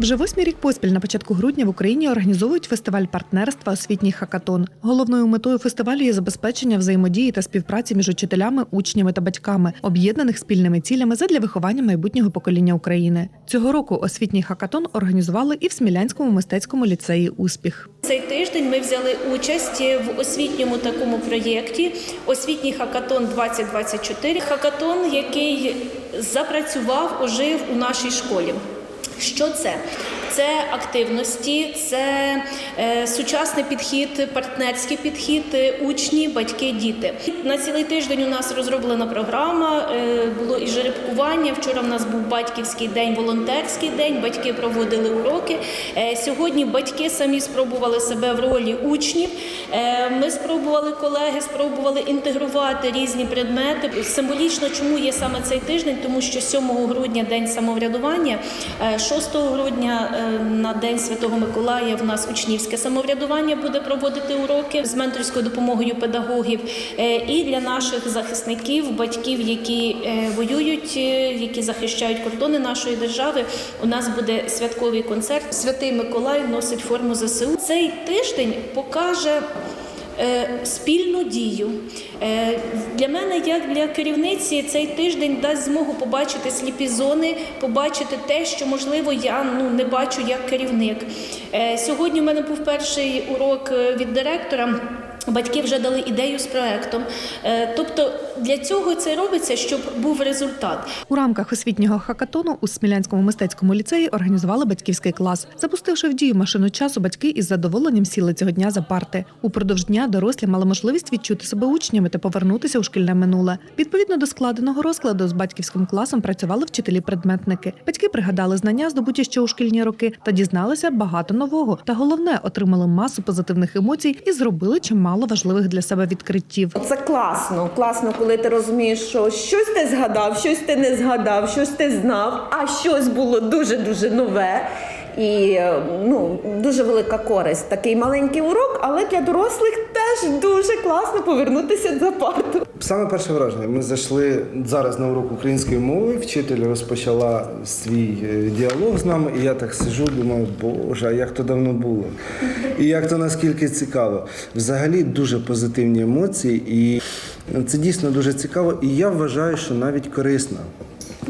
Вже восьмий рік поспіль на початку грудня в Україні організовують фестиваль партнерства освітній хакатон. Головною метою фестивалю є забезпечення взаємодії та співпраці між учителями, учнями та батьками, об'єднаних спільними цілями задля виховання майбутнього покоління України. Цього року освітній хакатон організували і в Смілянському мистецькому ліцеї Успіх. Цей тиждень ми взяли участь в освітньому такому проєкті Освітній хакатон 2024 Хакатон, який запрацював, ожив у нашій школі. Що це? Це активності, це е, сучасний підхід, партнерський підхід, е, учні, батьки, діти. На цілий тиждень у нас розроблена програма, е, було і жеребкування. Вчора в нас був батьківський день, волонтерський день. Батьки проводили уроки. Сьогодні батьки самі спробували себе в ролі учнів. Ми спробували колеги, спробували інтегрувати різні предмети. Символічно, чому є саме цей тиждень, тому що 7 грудня день самоврядування, е, 6 грудня на День Святого Миколая в нас учнівське самоврядування буде проводити уроки з менторською допомогою педагогів. Е, І для наших захисників, батьків, які е, воюють, е, які захищають кордони нашої держави, у нас буде святковий концерт. Святий Миколай носить форму ЗСУ. Цей тиждень покаже. Е, Спільну дію Е, для мене, як для керівниці, цей тиждень дасть змогу побачити сліпі зони, побачити те, що можливо я ну не бачу як керівник. Е, Сьогодні в мене був перший урок від директора. Батьки вже дали ідею з проектом. Е, Тобто для цього це робиться, щоб був результат. У рамках освітнього хакатону у Смілянському мистецькому ліцеї організували батьківський клас. Запустивши в дію машину часу, батьки із задоволенням сіли цього дня за парти. Упродовж дня дорослі мали можливість відчути себе учнями та повернутися у шкільне минуле. Відповідно до складеного розкладу з батьківським класом працювали вчителі-предметники. Батьки пригадали знання, здобуті ще у шкільні роки, та дізналися багато нового. Та головне, отримали масу позитивних емоцій і зробили чимало важливих для себе відкриттів. Це класно. Класно, коли ти розумієш, що щось ти згадав, щось ти не згадав, щось ти знав, а щось було дуже дуже нове. І е, ну, дуже велика користь. Такий маленький урок, але для дорослих теж дуже класно повернутися за парту. Саме перше враження. Ми зайшли зараз на урок української мови. Вчитель розпочала свій е, діалог з нами, і я так сижу, думаю, боже, як то давно було. І як то наскільки цікаво. Взагалі дуже позитивні емоції, і це дійсно дуже цікаво. І я вважаю, що навіть корисно.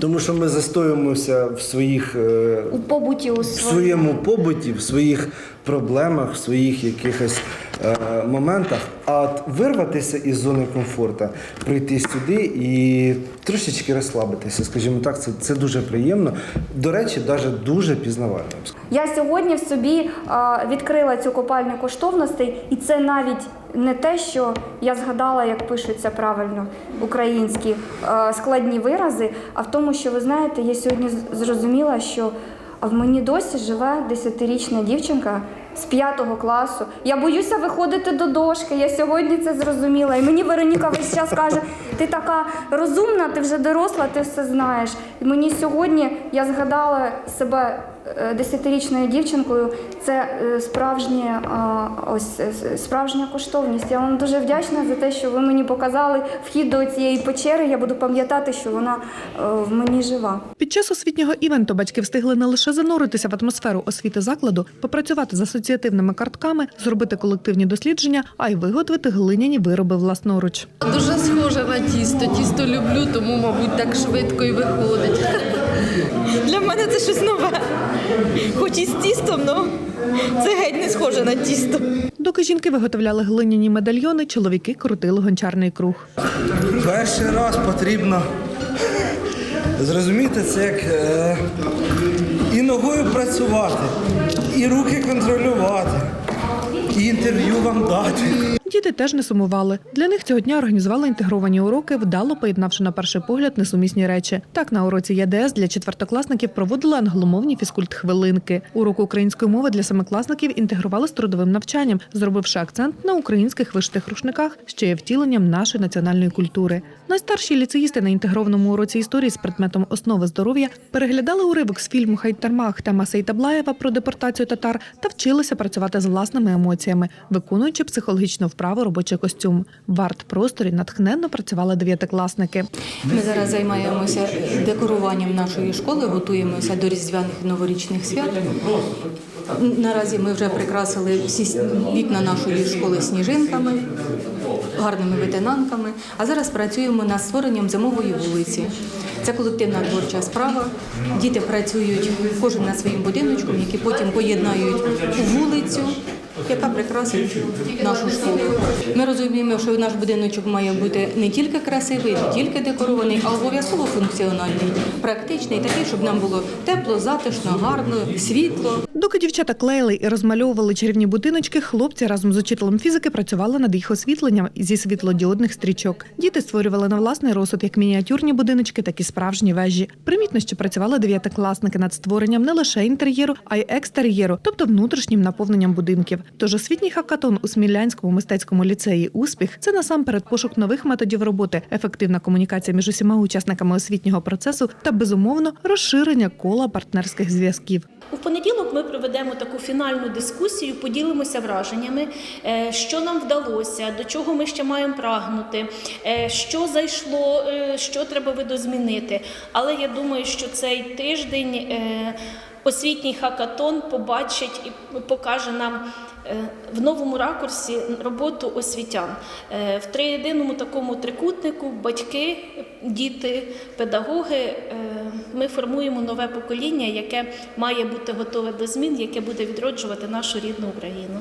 Тому що ми застоюємося в своїх е, у побуті у в своєму. своєму побуті, в своїх проблемах, в своїх якихось е, моментах. А от вирватися із зони комфорту, прийти сюди і трошечки розслабитися, скажімо так, це, це дуже приємно. До речі, навіть дуже пізнавально. Я сьогодні в собі а, відкрила цю копальню коштовностей, і це навіть не те, що я згадала, як пишуться правильно українські складні вирази, а в тому, що ви знаєте, я сьогодні зрозуміла, що в мені досі живе десятирічна дівчинка з п'ятого класу. Я боюся виходити до дошки. Я сьогодні це зрозуміла. І мені Вероніка весь час каже: ти така розумна, ти вже доросла, ти все знаєш. І мені сьогодні я згадала себе е, десятирічною дівчинкою. Це е, справжнє, ось е, справжня коштовність. Я вам дуже вдячна за те, що ви мені показали вхід до цієї печери. Я буду пам'ятати, що вона е, в мені жива. Під час освітнього івенту батьки встигли не лише зануритися в атмосферу освіти закладу, попрацювати з асоціативними картками, зробити колективні дослідження, а й виготовити глиняні вироби власноруч. Дуже схоже на тісто. Тісто люблю, тому, мабуть, так швидко і виходить. Для мене це щось нове. Хоч і з тістом, але це геть не схоже на тісто. Доки жінки виготовляли глиняні медальйони, чоловіки крутили гончарний круг. Перший раз потрібно зрозуміти це як е, і ногою працювати, і руки контролювати, і інтерв'ю вам дати. Діти теж не сумували. Для них цього дня організували інтегровані уроки, вдало поєднавши на перший погляд несумісні речі. Так, на уроці ЄДС для четвертокласників проводили англомовні фізкульт-хвилинки. Урок української мови для семикласників інтегрували з трудовим навчанням, зробивши акцент на українських вишитих рушниках, що є втіленням нашої національної культури. Найстарші ліцеїсти на інтегрованому уроці історії з предметом основи здоров'я переглядали уривок з фільму Хайтармах Тема Сейтаблаєва про депортацію татар та вчилися працювати з власними емоціями, виконуючи психологічну вправу робочий костюм. В арт-просторі натхненно працювали дев'ятикласники. Ми зараз займаємося декоруванням нашої школи, готуємося до різдвяних новорічних свят. Наразі ми вже прикрасили всі вікна нашої школи сніжинками, гарними витинанками. А зараз працюємо над створенням зимової вулиці. Це колективна творча справа. Діти працюють кожен на своїм будиночку, які потім поєднають у вулицю. Яка прикрасить нашу школу. Ми розуміємо, що наш будиночок має бути не тільки красивий, не тільки декорований, а обов'язково функціональний, практичний, такий, щоб нам було тепло, затишно, гарно, світло. Доки дівчата клеїли і розмальовували чарівні будиночки, хлопці разом з учителем фізики працювали над їх освітленням зі світлодіодних стрічок. Діти створювали на власний розсуд як мініатюрні будиночки, так і справжні вежі. Примітно, що працювали дев'ятикласники над створенням не лише інтер'єру, а й екстер'єру, тобто внутрішнім наповненням будинків. Тож освітній хакатон у Смілянському мистецькому ліцеї Успіх це насамперед пошук нових методів роботи, ефективна комунікація між усіма учасниками освітнього процесу та безумовно розширення кола партнерських зв'язків. Понеділок ми проведемо таку фінальну дискусію, поділимося враженнями, е, що нам вдалося, до чого ми ще маємо прагнути, е, що зайшло, е, що треба видозмінити. Але я думаю, що цей тиждень освітній хакатон побачить і покаже нам в новому ракурсі роботу освітян. В триєдиному такому трикутнику батьки, діти, педагоги. Ми формуємо нове покоління, яке має бути готове до змін, яке буде відроджувати нашу рідну Україну.